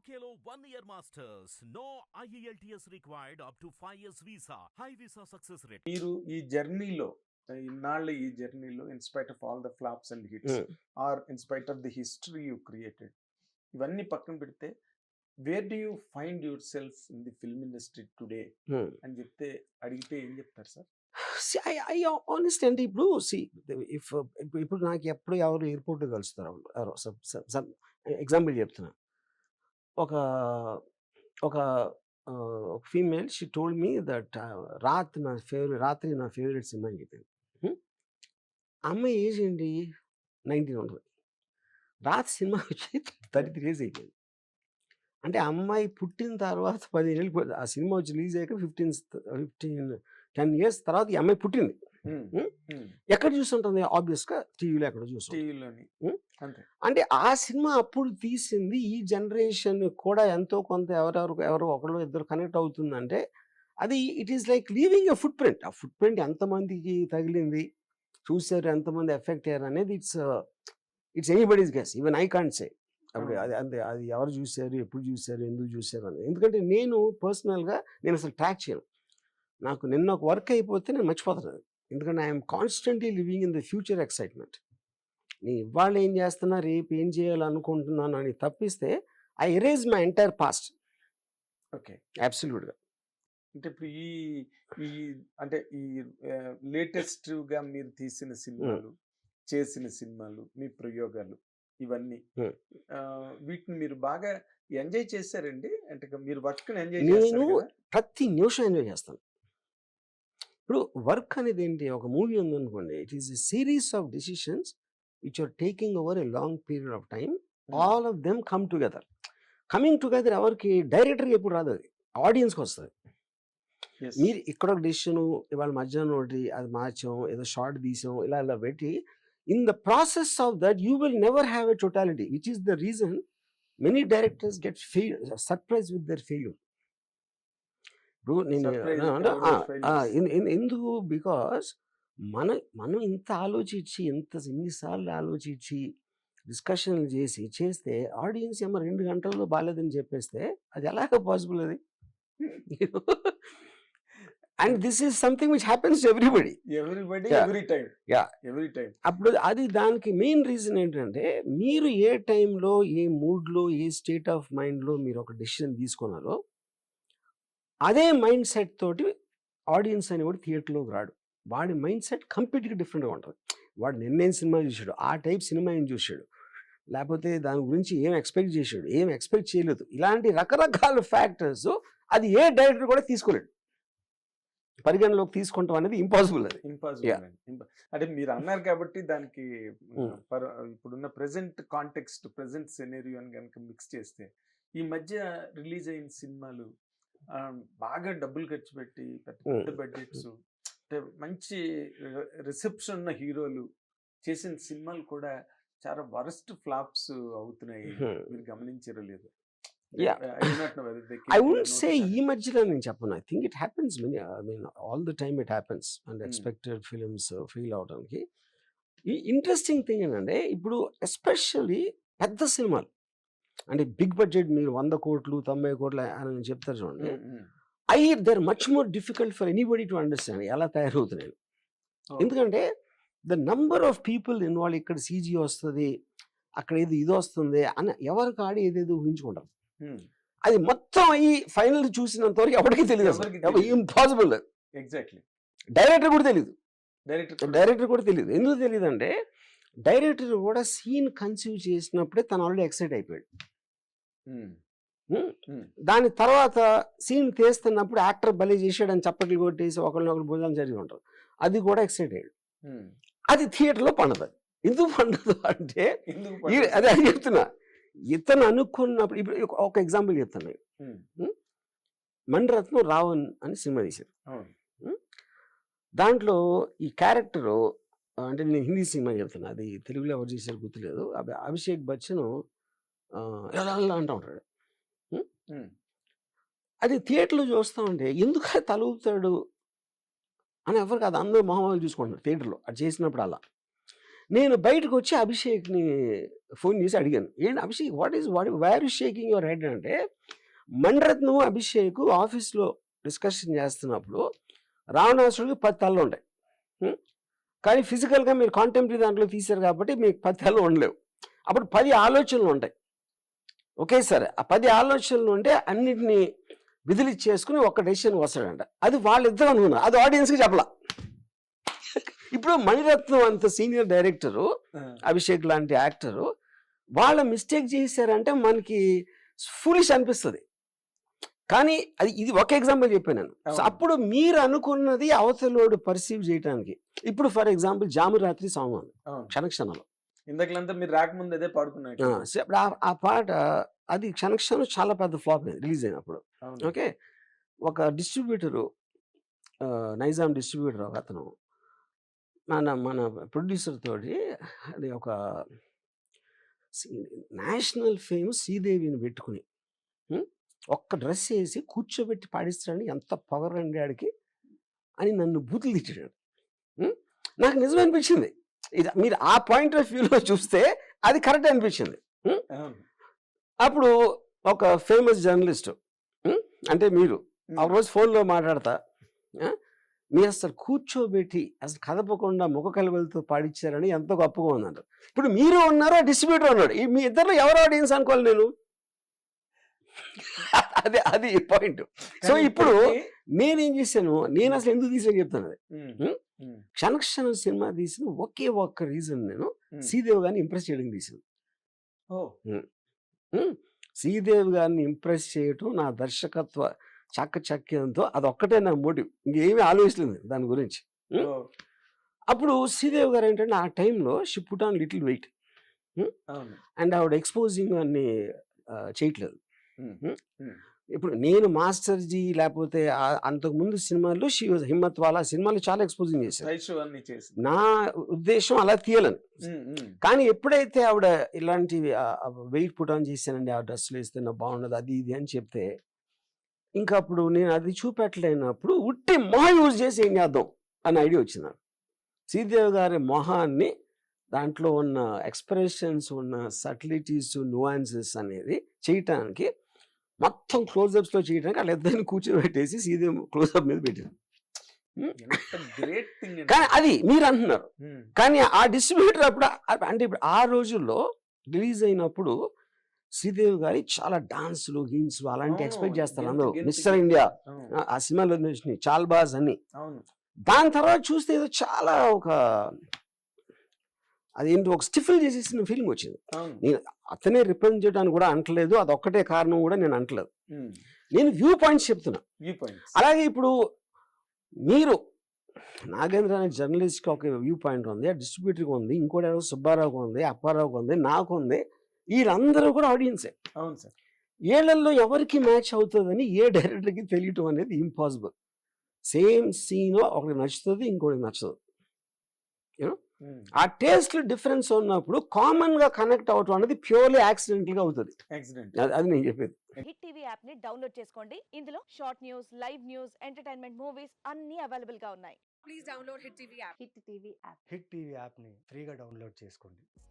One year masters. No E IELTS required up to 5 years visa. High visa success rate. మీరు ఈ జర్నీలో ఇన్నాళ్ళు ఈ జర్నీలో in spite of all the flops and hits. Or in spite of the history you created ఇవన్నీ పక్కన పెడితే where do you find yourself in the film industry today. అని చెప్తే అడిగితే ఏం చెప్తారు sir See, I, I honest అంటే ఇప్పుడు సి ఇఫ్ ఇప్పుడు నాకు ఎప్పుడు ఎవరు ఎయిర్పోర్ట్ కలుస్తారు ఎవరో ఎగ్జాంపుల్ చెప్తున్నా ఒక ఒక female she told me that రాత్ నా ఫేవరెట్ రాత్రి నా ఫేవరెట్ సినిమా అని చెప్పింది అమ్మాయి ఏజ్ ఏంటి? నైన్టీన్ ఉంటుంది రాత్రి సినిమా వచ్చి థర్టీ త్రీ ఇయర్స్ అయిపోయింది. అంటే అమ్మాయి పుట్టిన తర్వాత పదిహేను ఏళ్ళు పోయింది. ఆ సినిమా వచ్చి రిలీజ్ అయ్యాక ఫిఫ్టీన్ ఫిఫ్టీన్ టెన్ ఇయర్స్ తర్వాత ఈ అమ్మాయి పుట్టింది. ఎక్కడ చూస్తుంటుంది ఆబ్వియస్గా టీవీలో ఎక్కడ? అంతే. అంటే ఆ సినిమా అప్పుడు తీసింది ఈ జనరేషన్ కూడా ఎంతో కొంత ఎవరెవరు ఎవరు ఒకళ్ళు ఇద్దరు కనెక్ట్ అవుతుందంటే అది it is like leaving a footprint ఆ ఫుట్ ప్రింట్ ఎంతమందికి తగిలింది? చూసారు ఎంతమంది ఎఫెక్ట్ అయ్యారు అనేది it's it's anybody's guess. Even I can't say. అప్పుడు. అది అంతే. అది ఎవరు చూశారు ఎప్పుడు చూశారు ఎందుకు చూశారు అని ఎందుకంటే నేను పర్సనల్గా నేను అసలు ట్రాక్ చేయను. నాకు నిన్న ఒక వర్క్ అయిపోతే నేను మర్చిపోతాను. ఎందుకంటే I'm constantly living in the future excitement. నేను ఇవాళ ఏం చేస్తున్నా రేపు ఏం చేయాలనుకుంటున్నాను అని తప్పిస్తే I erase my entire past. Okay. అబ్సల్యూట్గా. అంటే ఇప్పుడు ఈ ఈ అంటే ఈ లేటెస్ట్గా మీరు తీసిన సినిమాలు చేసిన సినిమాలు మీ ప్రయోగాలు ఇవన్నీ వీటిని మీరు బాగా ఎంజాయ్ చేశారండి? అంటే మీరు వర్క్ ఎంజాయ్ నేను? ప్రతి నిమిషం ఎంజాయ్ చేస్తాను. ఇప్పుడు వర్క్ అనేది ఏంటి? ఒక మూవీ ఉందనుకోండి. It is a series of decisions which are taking over a long period of time. All of them come together coming together ఎవరికి? డైరెక్టర్కి ఎప్పుడు రాదు అది. ఆడియన్స్కి వస్తుంది. Yes. మీరు ఇక్కడ ఒక డెసిషన్ ఇవాళ మధ్యాహ్నం ఒకటి అది మార్చాం ఏదో షార్ట్ తీసాం ఇలా ఇలా పెట్టి in the process of that you will never have a totality which is the reason many directors get fail surprise with their failure ఇప్పుడు నేను Surprise ఆ, అంటే, with ఆ, our ఆ, failures. ఎన్- ఎన్- ఎందుకు? బికాస్ మన మనం ఇంత ఆలోచించి ఇంత ఇన్నిసార్లు ఆలోచించి డిస్కషన్లు చేసి చేస్తే ఆడియన్స్ ఏమో రెండు గంటల్లో బాగాలేదని చెప్పేస్తే అది ఎలాగ పాసిబుల్ అది? And this is something which happens everybody. Everybody. Every time Yeah. Every time అప్పుడు అది దానికి మెయిన్ రీజన్ ఏంటంటే మీరు ఏ టైంలో ఏ మూడ్లో ఏ స్టేట్ ఆఫ్ మైండ్లో మీరు ఒక డెసిషన్ తీసుకున్నారో అదే మైండ్ సెట్ తోటి ఆడియన్స్ అనేవాడు థియేటర్లోకి రాడు. వాడి మైండ్ సెట్ కంప్లీట్గా డిఫరెంట్గా ఉంటుంది. వాడు నిన్నేం సినిమా చూశాడు ఆ టైప్ సినిమా ఏం చూశాడు లేకపోతే దాని గురించి ఏం ఎక్స్పెక్ట్ చేశాడు ఏం ఎక్స్పెక్ట్ చేయలేదు. ఇలాంటి రకరకాల ఫ్యాక్టర్స్ అది ఏ డైరెక్టర్ కూడా తీసుకోలేడు. పరిగణలోకి తీసుకుంటాం అనేది ఇంపాసిబుల్ అది. ఇంపాసిబుల్ అంటే మీరు అన్నారు కాబట్టి దానికి ఇప్పుడున్న ప్రెసెంట్ కాంటెక్స్ట్ ప్రెసెంట్ సెనేరియోని కనుక మిక్స్ చేస్తే ఈ మధ్య రిలీజ్ అయిన సినిమాలు బాగా డబ్బులు ఖర్చు పెట్టి పెద్ద బడ్జెట్స్ అంటే మంచి రిసెప్షన్ ఉన్న హీరోలు చేసిన సినిమాలు కూడా చాలా వరస్ట్ ఫ్లాప్స్ అవుతున్నాయి. మీరు గమనించారో లేదు. ఐ వుడ్ సే ఈ మధ్యలో నేను చెప్పను. I think it happens many I mean all the time it happens. And expected films feel అవడానికి. ఈ ఇంట్రెస్టింగ్ థింగ్ ఏంటంటే ఇప్పుడు ఎస్పెషల్లీ పెద్ద సినిమాలు. అంటే బిగ్ బడ్జెట్ మీరు వంద కోట్లు తొంభై కోట్లు అని చెప్తారు చూడండి. I there much more difficult for anybody to understand ఎలా తయారవుతున్నాయి. ఎందుకంటే the number of people involve ఇక్కడ సీజీ వస్తుంది అక్కడ ఏదో ఇది వస్తుంది అని ఎవరికి ఆడి ఏదేదో ఊహించుకుంటారు అది మొత్తం అయ్యి ఫైనల్ చూసినంత వరకు ఎవరికి తెలియదు. ఇంపాసిబుల్. ఎగ్జాక్ట్లీ. డైరెక్టర్ కూడా తెలియదు డైరెక్టర్ డైరెక్టర్ కూడా తెలియదు ఎందుకు తెలియదు అంటే డైరెక్టర్ కూడా సీన్ కన్సీవ్ చేసినప్పుడే తను ఆల్రెడీ ఎక్సైట్ అయిపోయాడు? దాని తర్వాత సీన్ తీస్తున్నప్పుడు యాక్టర్ బలి చేసాడని చప్పట్లు కొట్టేసి ఒకరినొకరు భుజాలు జరిగి ఉంటారు. అది కూడా ఎక్సైట్ అయ్యాడు. అది థియేటర్లో పండదు. ఎందుకు పండదు అంటే? అదే అని చెప్తున్నా. ఇతను అనుకున్నప్పుడు ఇప్పుడు ఒక- ఎగ్జాంపుల్ చెప్తాను. మణిరత్నం రావణ్ అని సినిమా తీశారు. దాంట్లో ఈ క్యారెక్టరు అంటే నేను హిందీ సినిమా చెప్తున్నా. అది తెలుగులో ఎవరు చేశారు గుర్తులేదు. అభి- అభిషేక్ బచ్చన్ ఆ, ఎలా ఎలా అంటూ ఉంటాడు. అది థియేటర్లో చూస్తూ ఉంటే ఎందుకు అది తల ఊపుతాడు అని ఎవరు కాదు అందరూ మొహమ్మలు చూసుకుంటారు థియేటర్లో. అది చేసినప్పుడు అలా. నేను బయటకు వచ్చి అభిషేక్ని ఫోన్ చేసి అడిగాను. ఏంటి Abhishek what is what were shaking your head అంటే మణిరత్నం అభిషేక్ ఆఫీస్లో డిస్కషన్ చేస్తున్నప్పుడు రావణాసుడికి పది తలలు ఉంటాయి. హ్మ్? కానీ ఫిజికల్గా మీరు కాంటెంపరీ దాంట్లో తీశారు కాబట్టి మీకు పది తలలు ఉండలేవు. అప్పుడు పది ఆలోచనలు ఉంటాయి. ఒకేసారి ఆ పది ఆలోచనలు ఉంటే అన్నిటినీ విధులిచ్చేసుకుని ఒక డెసిషన్ వస్తాడంట. అది వాళ్ళిద్దరు అనుకున్నారు. అది ఆడియన్స్కి చెప్పలా. ఇప్పుడు మణిరత్నం అంత సీనియర్ డైరెక్టరు అభిషేక్ లాంటి యాక్టరు వాళ్ళ మిస్టేక్ చేశారంటే మనకి ఫులిష్ అనిపిస్తుంది. కానీ అది ఇది ఒక ఎగ్జాంపుల్ చెప్పాను. అప్పుడు మీరు అనుకున్నది అవతలోడు పర్సీవ్ చేయడానికి ఇప్పుడు ఫర్ ఎగ్జాంపుల్ జామురాత్రి సాంగ్ ఉంది అవును. క్షణక్షణంలో. ఇందాకలంతా మీరు రాకముందు అదే ఆ, పాడుకున్నారు ఆ- పాట అది క్షణక్షణం చాలా పెద్ద ఫ్లాప్ అయింది రిలీజ్ అయినప్పుడు. ఓకే? ఒక డిస్ట్రిబ్యూటరు నైజాం డిస్ట్రిబ్యూటర్ ఒక అతను మన మన ప్రొడ్యూసర్ తోటి అది ఒక నేషనల్ ఫేమ్ శ్రీదేవిని పెట్టుకుని? ఒక్క డ్రెస్ వేసి కూర్చోబెట్టి పాడిస్తాడని ఎంత పొగరండి ఆడికి అని నన్ను బూతులు తిట్టాడు? నాకు నిజం అనిపించింది. ఇది మీరు ఆ పాయింట్ ఆఫ్ వ్యూలో చూస్తే అది కరెక్ట్ అనిపించింది. అప్పుడు ఒక ఫేమస్ జర్నలిస్ట్ అంటే మీరు ఆ. రోజు ఫోన్లో మాట్లాడతా మీరు అసలు కూర్చోబెట్టి అసలు కదపకుండా ముఖ కలవలతో పాడిచ్చారని ఎంతో గొప్పగా ఉందంట. ఇప్పుడు మీరు ఉన్నారు ఆ డిస్ట్రిబ్యూటర్ ఉన్నాడు. మీ ఇద్దరు ఎవరు ఆడియన్స్ అనుకోవాలి నేను? అదే అది పాయింట్. సో ఇప్పుడు నేనేం చేశాను? నేను అసలు ఎందుకు తీసాను చెప్తాను? అది క్షణక్షణం సినిమా తీసిన ఒకే ఒక్క రీజన్ నేను. శ్రీదేవి గారిని ఇంప్రెస్ చేయడానికి తీసాను శ్రీదేవి గారిని ఇంప్రెస్ చేయటం నా దర్శకత్వ చాకచక్యంతో అదొక్కటే నా మోటివ్ ఇంకేమీ ఆలోచించలేదు దాని గురించి. అప్పుడు శ్రీదేవి గారు ఏంటంటే ఆ టైంలో she put on little weight. And ఆవిడ ఎక్స్పోజింగ్ అన్ని చేయట్లేదు. ఇప్పుడు నేను మాస్టర్ జీ లేకపోతే అంతకుముందు సినిమాల్లో షీ వాజ్ హిమ్మత్ వాళ్ళ సినిమాలు చాలా ఎక్స్పోజింగ్ చేశారు. నా ఉద్దేశం అలా తీయాలని. కానీ ఎప్పుడైతే ఆవిడ ఇలాంటివి వెయిట్ పుట్ ఆన్ చేశానండి ఆ డ్రెస్సులు వేస్తే నాకు బాగుండదు అది ఇది అని చెప్తే ఇంకా అప్పుడు నేను అది చూపెట్టలేనప్పుడు ఉట్టి మొహం యూజ్ చేసి ఏం చేద్దాం అనే ఐడియా వచ్చింది నాకు. శ్రీదేవి గారి మొహాన్ని దాంట్లో ఉన్న ఎక్స్ప్రెషన్స్ ఉన్న సటిలిటీస్ నువాన్సెస్ అనేది చేయటానికి మొత్తం క్లోజప్స్లో చేయడానికి వాళ్ళిద్దరిని కూర్చోబెట్టేసి శ్రీదేవి క్లోజప్ మీద గ్రేట్ థింగ్ కానీ అది మీరు అంటున్నారు. కానీ ఆ డిస్ట్రిబ్యూటర్ అప్పుడు అంటే ఇప్పుడు ఆ రోజుల్లో రిలీజ్ అయినప్పుడు శ్రీదేవి గారి చాలా డాన్సులు గీన్స్లు అలాంటి ఎక్స్పెక్ట్ చేస్తారు అందరూ. మిస్టర్. ఇండియా అవును ఆ- సినిమాలో చాల్బాజ్ అని. దాని తర్వాత చూస్తే ఏదో చాలా ఒక అదేంటి ఒక స్టిఫిల్ చేసేసిన ఫీలింగ్ వచ్చింది. అవును. అతనే రిప్రజెంట్ చేయడానికి కూడా అంటలేదు అది ఒక్కటే కారణం కూడా నేను అంటలేదు. నేను వ్యూ పాయింట్స్ చెప్తున్నా. అలాగే ఇప్పుడు మీరు నాగేంద్ర అనే జర్నలిస్ట్కి ఒక వ్యూ పాయింట్ ఉంది ఆ డిస్ట్రిబ్యూటర్కి ఉంది ఇంకోటి ఎవరో సుబ్బారావుకి ఉంది అప్పారావుకి ఉంది నాకు ఉంది. వీళ్ళందరూ కూడా ఆడియన్సే. అవును సార్. ఏళ్ళలో ఎవరికి మ్యాచ్ అవుతుందని ఏ డైరెక్టర్కి తెలియటం అనేది ఇంపాసిబుల్. సేమ్ సీన్ ఒకటి నచ్చుతుంది ఇంకోటి నచ్చదు. ఉమ్. ఆ టేస్ట్ డిఫరెన్స్ ఉన్నప్పుడు కామన్గా కనెక్ట్ అవటం అనేది ప్యూర్లీ యాక్సిడెంటల్గా అవుతుంది. యాక్సిడెంట్. అది- నేను చెప్పేది. హిట్ టీవీ యాప్ని డౌన్లోడ్ చేసుకోండి. ఇందులో short news live news entertainment movies అన్ని అవైలబుల్గా ఉన్నాయి. please download Hit TV app. Hit TV app. Hit TV యాప్ని ఫ్రీగా డౌన్లోడ్ చేసుకోండి.